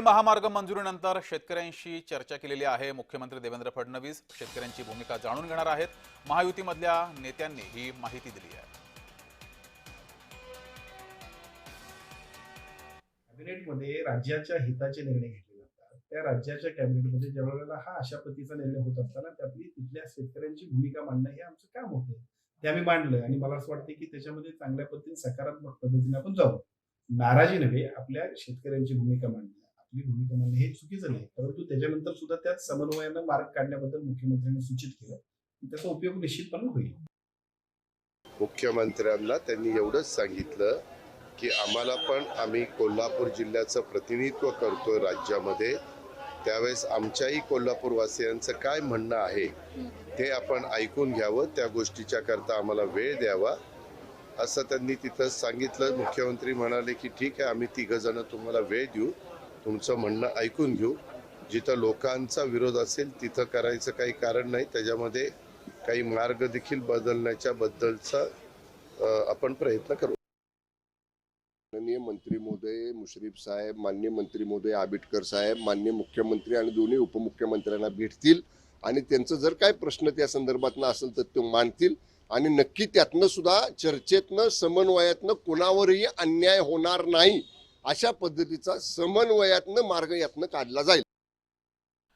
महामार्ग मंजुरीनंतर शेतकऱ्यांशी चर्चा केलेली आहे. मुख्यमंत्री देवेंद्र फडणवीस शेतकऱ्यांची भूमिका जाणून घेणार आहेत. महायुतीमधल्या नेत्यांनी ही माहिती दिली आहे. कॅबिनेटमध्ये राज्याच्या हिताचे निर्णय घेतले जातात. त्या राज्याच्या कॅबिनेटमध्ये ज्या वेळेला हा अशा पद्धतीचा निर्णय होत असताना त्यातली तिथल्या शेतकऱ्यांची भूमिका मांडणं हे आमचं काम होतं. ते आम्ही मांडलं आणि मला असं वाटतं की त्याच्यामध्ये चांगल्या पद्धतीने सकारात्मक पद्धतीने आपण जाऊ. नाराजी नव्हे आपल्या शेतकऱ्यांची भूमिका मांडली आपली भूमिका मांडणं हे चुकीचं नाही. परंतु त्याच्यानंतर सुद्धा त्यात समन्वयानं मार्ग काढण्याबद्दल मुख्यमंत्र्यांनी सूचित केलं. त्याचा उपयोग निश्चितपणे होईल. मुख्यमंत्र्यांना त्यांनी एवढंच सांगितलं की आम्हाला पण आम्ही कोल्हापूर जिल्ह्याचं प्रतिनिधित्व करतोय राज्यामध्ये. त्यावेळेस आमच्याही कोल्हापूरवासियांचं काय म्हणणं आहे ते आपण ऐकून घ्यावं त्या गोष्टीच्या करता आम्हाला वेळ द्यावा. असं त्यांनी तिथं सांगितलं. मुख्यमंत्री म्हणाले की ठीक आहे आम्ही तिघं जण तुम्हाला वेळ देऊ. तुमचं म्हणणं ऐकून घेऊ. जिथं लोकांचा विरोध असेल तिथं करायचं काही कारण नाही. त्याच्यामध्ये काही मार्ग देखील बदलण्याच्या बद्दलचा आपण प्रयत्न करू. माननीय मंत्री महोदय मुश्रीफ साहेब मान्य मंत्री महोदय आबिटकर साहेब मान्य मुख्यमंत्री आणि दोन्ही उपमुख्यमंत्र्यांना भेटतील. आणि त्यांचं जर काय प्रश्न त्या संदर्भातनं असेल तर ते मांडतील. आणि नक्की त्यातनं सुद्धा चर्चेतनं समन्वयातनं कोणावरही अन्याय होणार नाही. अशा पद्धतीचा समन्वयातनं मार्ग यातनं काढला जाईल.